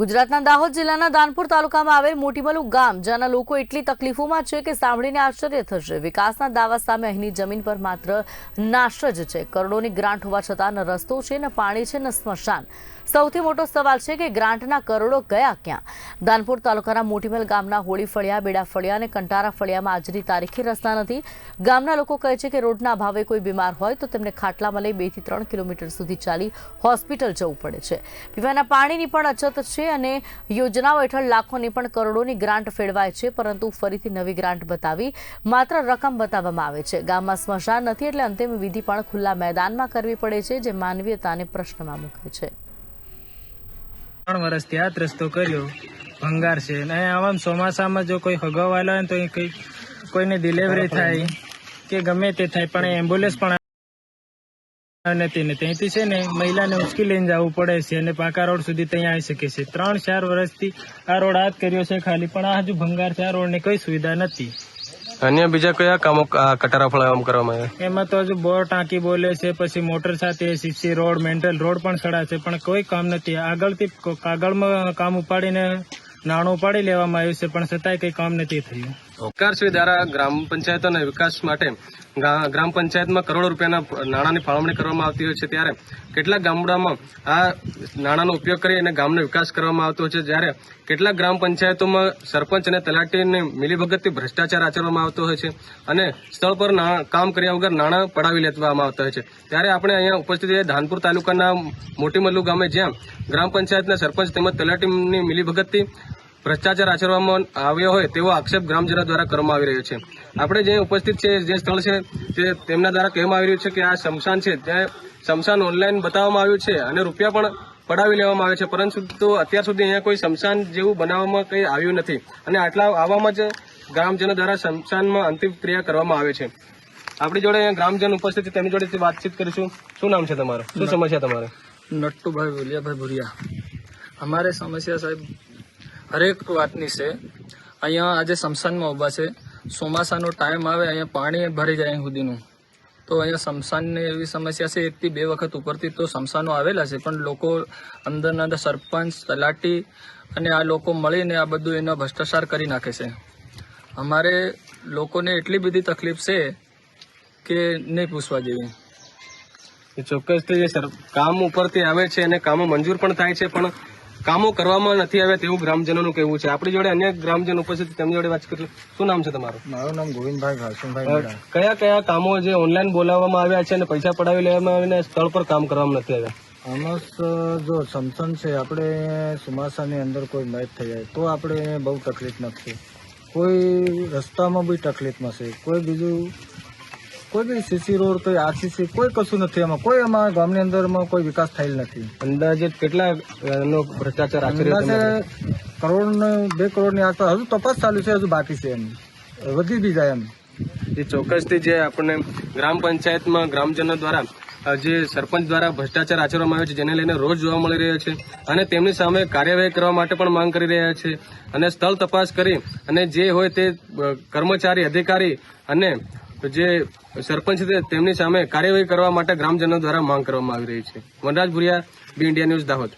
ગુજરાતના દાહોદ જિલ્લાના દાનપુર તાલુકામાં આવેલ મોટીમલુ ગામ, જ્યાંના લોકો એટલી તકલીફોમાં છે કે સાંભળીને આશ્ચર્ય થશે. વિકાસના દાવા સામે અહીંની જમીન પર માત્ર નાશ જ છે. કરોડોની ગ્રાન્ટ હોવા છતાં ન રસ્તો છે, ન પાણી છે, ન સ્મશાન. સૌથી મોટો સવાલ છે કે ગ્રાન્ટના કરોડો ગયા ક્યાં? દાનપુર તાલુકાના મોટીમલ ગામના હોળી ફળિયા, બેડા ફળિયા અને કંટારા ફળિયામાં આજની તારીખે રસ્તા નથી. ગામના લોકો કહે છે કે રોડના અભાવે કોઈ બીમાર હોય તો તેમને ખાટલામાં લઈ બેથી ત્રણ કિલોમીટર સુધી ચાલી હોસ્પિટલ જવું પડે છે. પીવાના પાણીની પણ અછત છે અને યોજનાઓ હેઠળ લાખોની પણ કરોડોની ગ્રાન્ટ ફેળવાય છે પરંતુ ફરીથી નવી ગ્રાન્ટ બતાવી માત્ર રકમ બતાવવામાં આવે છે. ગામમાં સ્મશાન નથી એટલે અંતિમ વિધિ પણ ખુલ્લા મેદાનમાં કરવી પડે છે જે માનવીયતાને પ્રશ્નમાં મૂકે છે. ત્રણ વર્ષથી આ રસ્તો કર્યો. ભંગાર છે. અને આવા ચોમાસામાં જો કોઈ હગાવાયેલા હોય ને તો કોઈ કોઈને ડિલિવરી થાય કે ગમે તે થાય પણ એમ્બ્યુલન્સ પણ નથી ને ત્યાંથી છે ને મહિલાને ઉચકી લઈને જવું પડે છે અને પાકા રોડ સુધી ત્યાં આવી શકે છે. ત્રણ ચાર વર્ષથી આ રોડ હાથ કર્યો છે ખાલી પણ આ હજુ ભંગાર છે. આ રોડની કઈ સુવિધા નથી. અન્ય બીજા કયા કામો કટારા ફળામાં કરવામાં આવ્યા? એમાં તો હજુ બોર ટાંકી બોલે છે પછી મોટર સાથે સીસી રોડ મેન્ટલ રોડ પણ સડા છે પણ કોઈ કામ નથી. આગળથી કાગળમાં કામ ઉપાડીને નાણું ઉપાડી લેવામાં આવ્યું છે પણ છતાંય કઈ કામ નથી થયું. સરકારશ્રી દ્વારા ગ્રામ પંચાયતોના વિકાસ માટે ગ્રામ પંચાયતમાં કરોડો રૂપિયાના નાણાંની ફાળવણી કરવામાં આવતી હોય છે. ત્યારે કેટલાક ગામડામાં આ નાણાંનો ઉપયોગ કરી અને ગામનો વિકાસ કરવામાં આવતો છે. જ્યારે કેટલાક ગ્રામ પંચાયતોમાં સરપંચ અને તલાટીની મિલીભગતથી ભ્રષ્ટાચાર આચરવામાં આવતો હોય છે અને સ્થળ પર કામ કર્યા વગર નાણાં પડાવી લેવામાં આવતા હોય છે. ત્યારે આપણે અહીંયા ઉપસ્થિત ધાનપુર તાલુકાના મોટી મલ્લુ ગામે. જ્યાં ગ્રામ પંચાયતના સરપંચ તેમજ તલાટીની મિલીભગતથી ભ્રષ્ટાચાર આચરવામાં આવ્યો હોય તેવો આક્ષેપ ગ્રામજનો દ્વારા કરવામાં આવી રહ્યો છે. આપણે જે ઉપસ્થિત છે જે સ્થળ છે તે તેમના દ્વારા કહેવામાં આવી રહ્યું છે કે આ શમશાન છે ત્યાં શમશાન ઓનલાઈન બતાવવામાં આવ્યું છે અને રૂપિયા પણ પડાવી લેવામાં આવે છે પરંતુ અત્યાર સુધી અહીંયા કોઈ શમશાન જેવું બનાવવામાં કંઈ આવ્યું નથી અને આટલા આવવામાં જ ગ્રામજનો દ્વારા શમશાનમાં અંતિમ ક્રિયા કરવામાં આવે છે. આપણી જોડે અહીંયા ગ્રામજન ઉપસ્થિત છે તેમની જોડે વાતચીત કરીશું. શું નામ છે તમારું? શું સમસ્યા તમારે? નટ્ટુભાઈ ભુલિયાભાઈ ભુરિયા. અમારે સમસ્યા સાહેબ હરેક વાતની છે. અહીંયા આજે શમશાનમાં ઊભા છે. ચોમાસાનો ટાઈમ આવે, અહીંયા પાણી ભરી જાય અહીં સુધીનું. તો અહીંયા શમશાનની એવી સમસ્યા છે એકથી બે વખત ઉપરથી તો શમશાનો આવેલા છે, પણ લોકો અંદરના અંદર સરપંચ, તલાટી અને આ લોકો મળીને આ બધું એનો ભ્રષ્ટાચાર કરી નાખે છે. અમારે લોકોને એટલી બધી તકલીફ છે કે નહીં પૂછવા જેવી. ચોક્કસથી જે કામ ઉપરથી આવે છે અને કામો મંજૂર પણ થાય છે, પણ કામો કરવામાં નથી આવ્યા તેવું ગ્રામજનોનું કહેવું છે. આપણી જોડે અન્ય ગ્રામજન ઉપસ્થિત છે, તેમની જોડે વાત કરી શું નામ છે તમારું? મારું નામ ગોવિંદભાઈ ઘાસુભાઈ કયા કયા કામો જે ઓનલાઈન બોલાવવામાં આવ્યા છે અને પૈસા પડાવી લેવામાં આવીને સ્થળ પર કામ કરવામાં નથી આવ્યા? આમાં જો સમસન છે આપણે ચોમાસાની અંદર કોઈ મેચ થઈ જાય તો આપણે બહુ તકલીફ નથી. કોઈ રસ્તામાં બી તકલીફ નથી. કોઈ બીજું કોઈ બી સીસી રોડ કોઈ આરસીસી કોઈ કશું નથી. એમાં કોઈ અમારા ગામની અંદરમાં કોઈ વિકાસ થયેલ નથી. અંદાજે કેટલા નો ભ્રષ્ટાચાર આચર્યો કરોડ બે કરોડની આસપાસ હજુ તપાસ ચાલુ છે હજુ બાકી છે એમ. વધી બી જાય એમ. એ ચોક્કસથી જે આપણને ગ્રામ પંચાયતમાં ગ્રામજનો દ્વારા જે સરપંચ દ્વારા ભ્રષ્ટાચાર આચરવામાં આવ્યો છે જેને લઈને રોજ જોવા મળી રહ્યો છે અને તેમની સામે કાર્યવાહી કરવા માટે પણ માંગ કરી રહ્યા છે. અને સ્થળ તપાસ કરી અને જે હોય તે કર્મચારી અધિકારી અને જે સરપંચ તેમની સામે કાર્યવાહી કરવા માટે ગ્રામજનો દ્વારા માંગ કરવામાં આવી રહી છે. Vanraj Bhuriya, B India news Dahod.